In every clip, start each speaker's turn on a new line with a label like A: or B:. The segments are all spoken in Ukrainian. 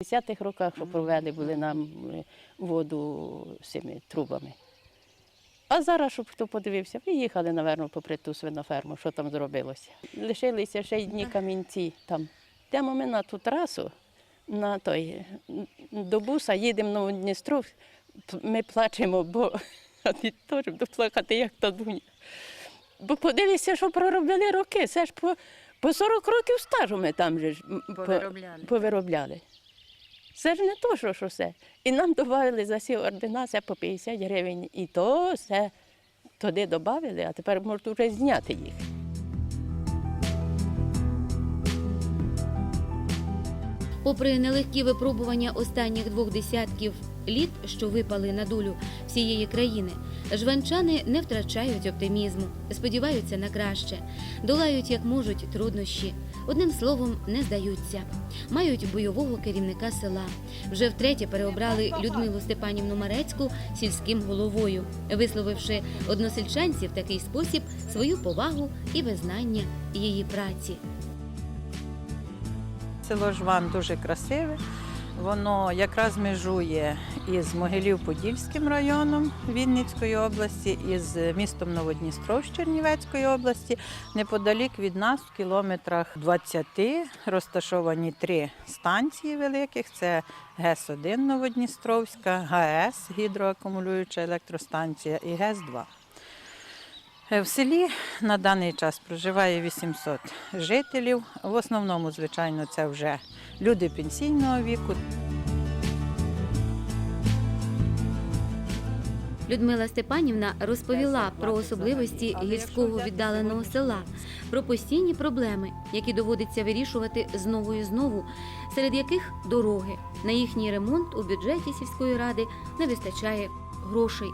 A: В 10-х роках, що провели, були нам е, воду з цими трубами. А зараз, щоб хто подивився, виїхали, напевно, попри ту свиноферму, що там зробилося. Лишилися ще й дні камінці там. Йдемо ми на ту трасу, на той, до буса, їдемо на Дністру, ми плачемо, бо теж буду плакати, як та дуня. Бо подивися, що проробляли роки. Це ж по, по 40 років стажу ми там же ж
B: Повиробляли.
A: повиробляли. Це ж не то, що, що все. І нам додали за ці ординація по 50 гривень. І то все туди додали, а тепер можуть вже зняти їх.
C: Попри нелегкі випробування останніх двох десятків літ, що випали на долю всієї країни, жванчани не втрачають оптимізму, сподіваються на краще, долають як можуть труднощі. Одним словом, не здаються. Мають бойового керівника села. Вже втретє переобрали Людмилу Степанівну Марецьку сільським головою, висловивши односельчанці в такий спосіб свою повагу і визнання її праці.
B: Село Жван дуже красиве. Воно якраз межує із Могилів-Подільським районом Вінницької області, із містом Новодністров Чернівецької області. Неподалік від нас, в кілометрах 20, розташовані три станції великих: це ГЕС-1 Новодністровська, ГАЕС гідроакумулююча електростанція і ГЕС-2. Е, В селі на даний час проживає 800 жителів. В основному, звичайно, це вже люди пенсійного віку.
C: Людмила Степанівна розповіла про особливості гірського віддаленого села, про постійні проблеми, які доводиться вирішувати знову і знову, серед яких дороги. На їхній ремонт у бюджеті сільської ради не вистачає грошей.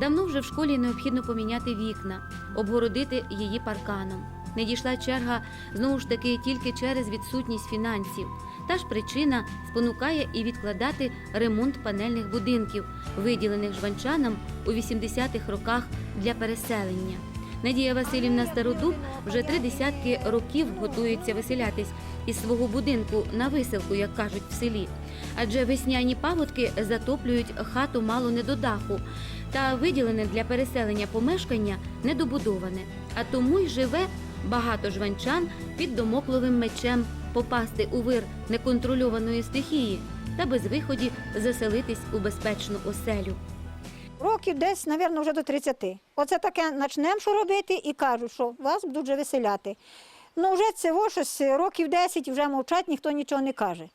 C: Давно вже в школі необхідно поміняти вікна, обгородити її парканом. Не дійшла черга знову ж таки тільки через відсутність фінансів. Та ж причина спонукає і відкладати ремонт панельних будинків, виділених жванчанам у 80-х роках для переселення. Надія Васильівна Стародуб вже три десятки років готується виселятись із свого будинку на виселку, як кажуть в селі. Адже весняні паводки затоплюють хату мало не до даху, та виділене для переселення помешкання недобудоване. А тому й живе багато жванчан під домокловим мечем попасти у вир неконтрольованої стихії та без виході заселитись у безпечну оселю.
D: Років десь, мабуть, вже до 30. Оце таке почнемо що робити і кажуть, що вас будуть вже виселяти. Ну, вже це щось років 10 вже мовчать, ніхто нічого не каже.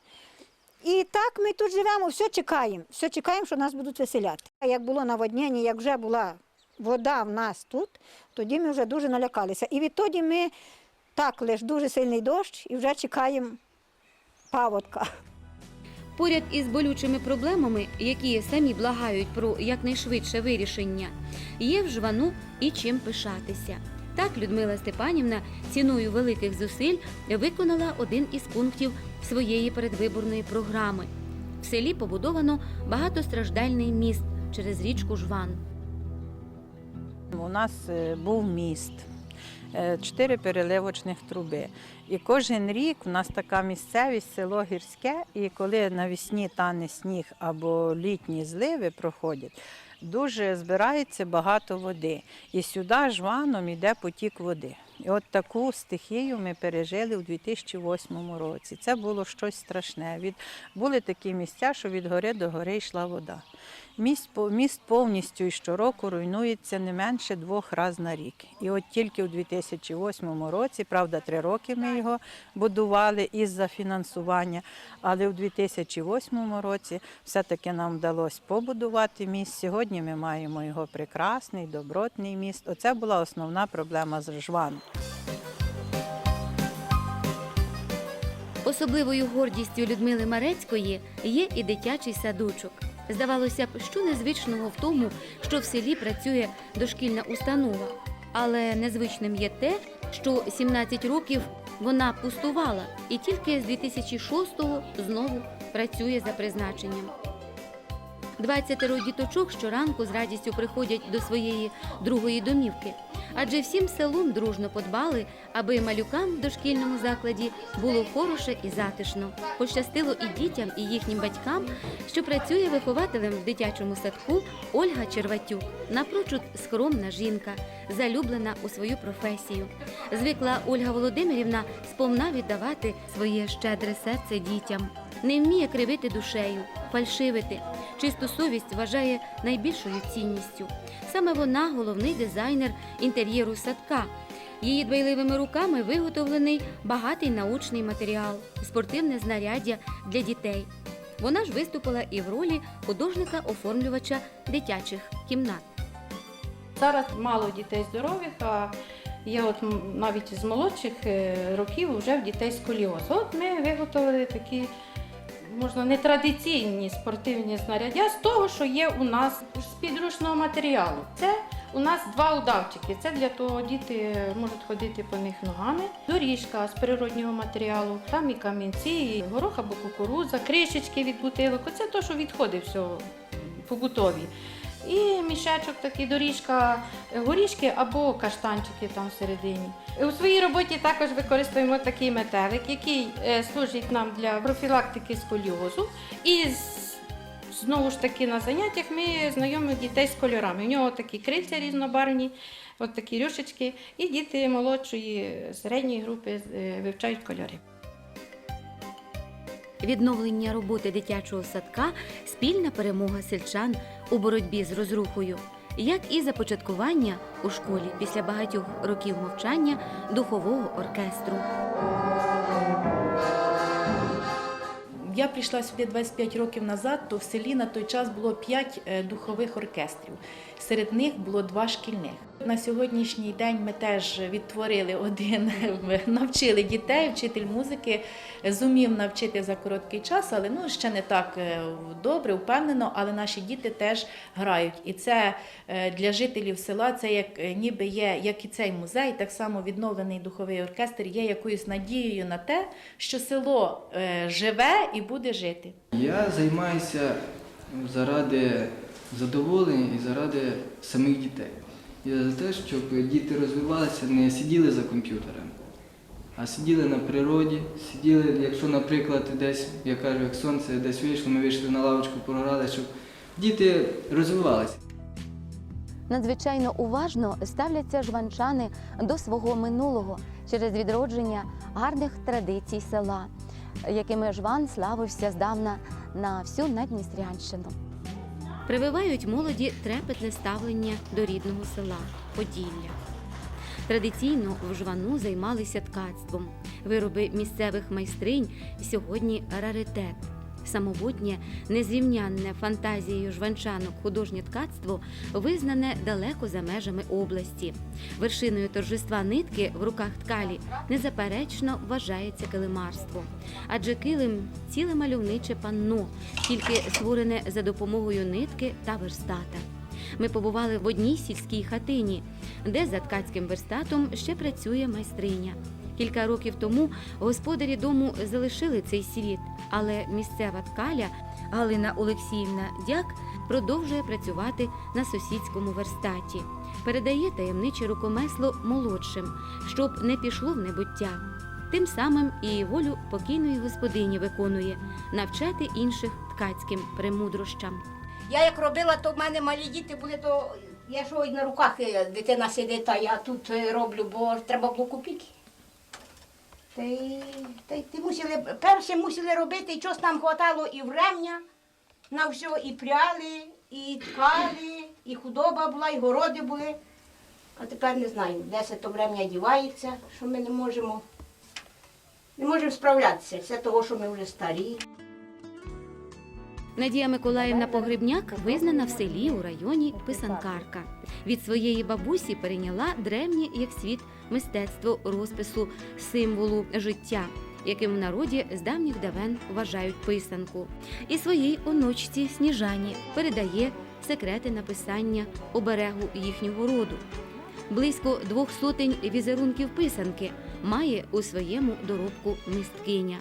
D: І так ми тут живемо, все чекаємо, все чекаємо, що нас будуть виселяти. Як було наводнення, як вже була вода в нас тут, тоді ми вже дуже налякалися. І відтоді ми так лише дуже сильний дощ і вже чекаємо паводка.
C: Поряд із болючими проблемами, які самі благають про якнайшвидше вирішення, є в жвану і чим пишатися. Так Людмила Степанівна ціною великих зусиль виконала один із пунктів своєї передвиборної програми. В селі побудовано багатостраждальний міст через річку Жван.
B: У нас е, був міст, е, чотири переливочних труби. І кожен рік у нас така місцевість, село гірське, і коли навесні тане сніг або літні зливи проходять, дуже збирається багато води. І сюди жваном йде потік води. І от таку стихію ми пережили у 2008 році. Це було щось страшне. Від, були такі місця, що від гори до гори йшла вода. Міст, по- міст повністю і щороку руйнується не менше двох разів на рік. І от тільки у 2008 році, правда, три роки ми його будували із-за фінансування, але у 2008 році все-таки нам вдалося побудувати міст. Сьогодні ми маємо його прекрасний, добротний міст. Оце була основна проблема з Жваном.
C: Особливою гордістю Людмили Марецької є і дитячий садочок. Здавалося б, що незвичного в тому, що в селі працює дошкільна установа. Але незвичним є те, що 17 років вона пустувала і тільки з 2006-го знову працює за призначенням. 20 діточок щоранку з радістю приходять до своєї другої домівки. Адже всім селом дружно подбали, аби малюкам в дошкільному закладі було хороше і затишно. Пощастило і дітям, і їхнім батькам, що працює вихователем в дитячому садку Ольга Черватюк. Напрочуд скромна жінка, залюблена у свою професію. Звикла Ольга Володимирівна сповна віддавати своє щедре серце дітям. Не вміє кривити душею, фальшивити. Чисту совість вважає найбільшою цінністю. Саме вона головний дизайнер інтер'єру садка. Її дбайливими руками виготовлений багатий научний матеріал, спортивне знаряддя для дітей. Вона ж виступила і в ролі художника-оформлювача дитячих кімнат.
E: Зараз мало дітей здорових, а є от навіть з молодших е, років вже в дітей сколіоз. От ми виготовили такі, можна нетрадиційні спортивні знаряддя з того, що є у нас з підручного матеріалу. Це у нас два удавчики. Це для того діти можуть ходити по них ногами. Доріжка з природнього матеріалу, там і камінці, і горох або кукурудза, кришечки від бутилок. Оце то, що відходить все побутові. І мішечок такий, доріжка, е, горішки або каштанчики там всередині. У своїй роботі також використовуємо такий метелик, який е, служить нам для профілактики сколіозу. І знову ж таки на заняттях ми знайомимо дітей з кольорами. У нього такі крильця різнобарвні, от такі рюшечки, і діти молодшої середньої групи е, вивчають кольори.
C: Відновлення роботи дитячого садка спільна перемога сельчан у боротьбі з розрухою, як і започаткування у школі після багатьох років мовчання духового оркестру.
F: Я прийшла сюди 25 років назад, то в селі на той час було 5 духових оркестрів. Серед них було два шкільних. На сьогоднішній день ми теж відтворили один, навчили дітей, вчитель музики зумів навчити за короткий час, але ну ще не так е, добре, впевнено, але наші діти теж грають. І це е, для жителів села це як е, ніби є, як і цей музей, так само відновлений духовий оркестр є якоюсь надією на те, що село живе і буде жити.
G: Я займаюся заради задоволення і заради самих дітей. Я за те, щоб діти розвивалися, не сиділи за комп'ютерами, а сиділи на природі, сиділи, якщо, наприклад, десь, я кажу, як сонце десь вийшло, ми вийшли на лавочку, пограли, щоб діти розвивалися.
C: Надзвичайно уважно ставляться жванчани до свого минулого через відродження гарних традицій села, якими жван славився здавна на всю Надністрянщину. Прививають молоді трепетне ставлення до рідного села Поділля. Традиційно в жвану займалися ткацтвом. Вироби місцевих майстринь сьогодні раритет. Самобутнє, незрівнянне фантазією жванчанок художнє ткацтво визнане далеко за межами області. Вершиною торжества нитки в руках ткалі незаперечно вважається килимарство. Адже килим ціле мальовниче панно, тільки створене за допомогою нитки та верстата. Ми побували в одній сільській хатині, де за ткацьким верстатом ще працює майстриня. Кілька років тому господарі дому залишили цей слід, але місцева ткаля Галина Олексіївна Дяк продовжує працювати на сусідському верстаті. Передає таємниче рукомесло молодшим, щоб не пішло в небуття. Тим самим і волю покійної господині виконує навчати інших ткацьким премудрощам.
H: Я як робила, то в мене малі діти були, то я й на руках е, дитина сидить, а я тут е, роблю, бо треба було купити. Та й, ти мусили, перше мусили робити, чогось нам хватало і врем'я на все, і пряли, і ткали, і худоба була, і городи були. А тепер не знаю, де це то врем'я дівається, що ми не можемо, не можемо справлятися. Це того, що ми вже старі.
C: Надія Миколаївна Погребняк визнана в селі у районі писанкарка. Від своєї бабусі перейняла древнє як світ мистецтво розпису символу життя, яким в народі з давніх давен вважають писанку. І своїй онучці Сніжані передає секрети написання оберегу їхнього роду. Близько двох сотень візерунків писанки має у своєму доробку мисткиня.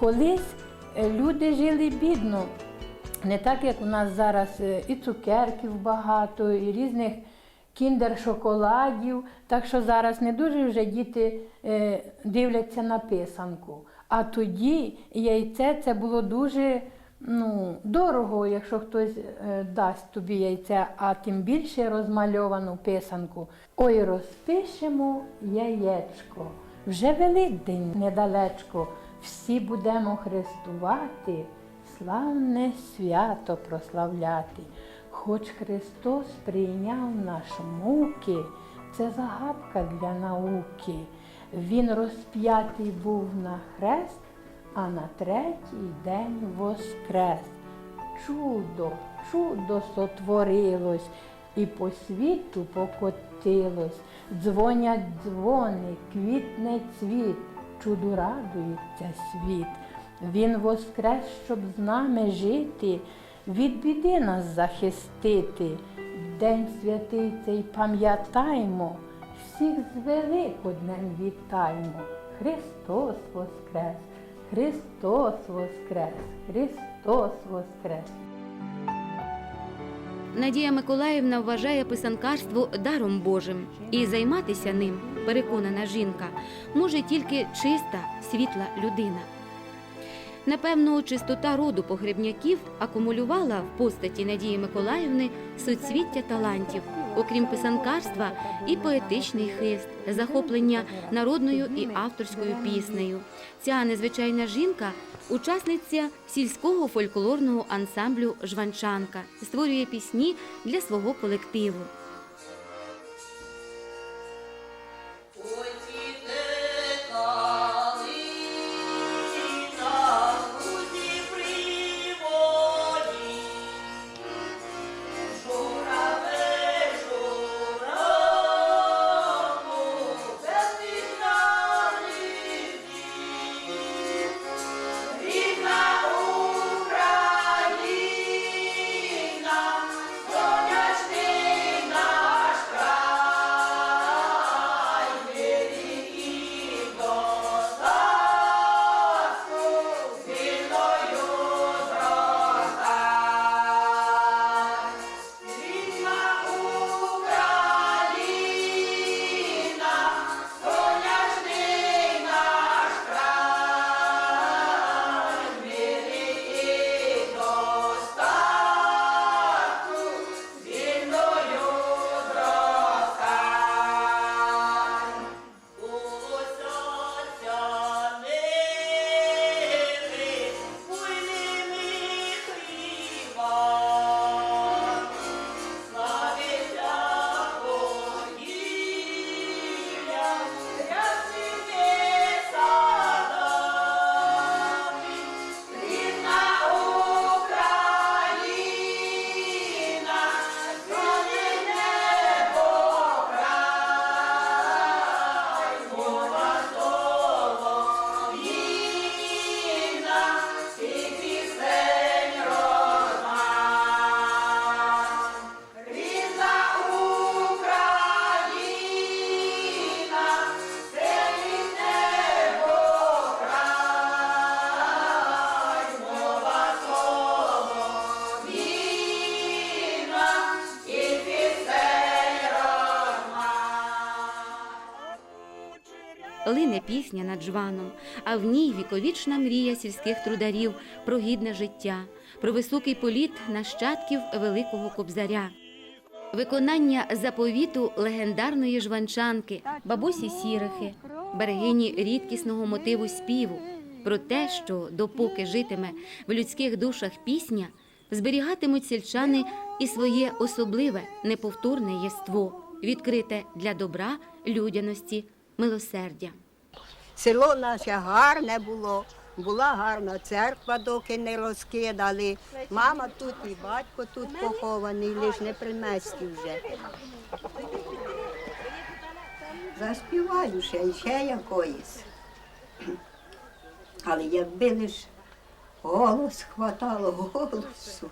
I: Колись люди жили бідно, не так, як у нас зараз е, і цукерків багато, і різних кіндер-шоколадів. Так що зараз не дуже вже діти е, дивляться на писанку. А тоді яйце це було дуже ну, дорого, якщо хтось е, дасть тобі яйце, а тим більше розмальовану писанку. Ой, розпишемо яєчко. Вже Великдень недалечко. Всі будемо хрестувати, славне свято прославляти. Хоч Христос прийняв наші муки, це загадка для науки. Він розп'ятий був на хрест, а на третій день воскрес. Чудо, чудо сотворилось, і по світу покотилось. Дзвонять дзвони, квітне цвіт, чуду радується світ. Він воскрес, щоб з нами жити, від біди нас захистити. День святий цей пам'ятаймо, всіх з Великоднем вітаймо. Христос воскрес, Христос воскрес, Христос воскрес.
C: Надія Миколаївна вважає писанкарство даром Божим, і займатися ним, переконана жінка, може тільки чиста, світла людина. Напевно, чистота роду погребняків акумулювала в постаті Надії Миколаївни суцвіття талантів, окрім писанкарства, і поетичний хист, захоплення народною і авторською піснею. Ця незвичайна жінка учасниця сільського фольклорного ансамблю Жванчанка, створює пісні для свого колективу. Лине пісня над жваном, а в ній віковічна мрія сільських трударів про гідне життя, про високий політ нащадків великого кобзаря. Виконання заповіту легендарної жванчанки, бабусі Сірихи, берегині рідкісного мотиву співу, про те, що допоки житиме в людських душах пісня, зберігатимуть сільчани і своє особливе неповторне єство, відкрите для добра, людяності, милосердя.
J: Село наше гарне було, була гарна церква, доки не розкидали. Мама тут і батько тут похований, лиш не при месті вже. Заспіваю ще, ще якоїсь. Але якби лиш голос хватало голосу.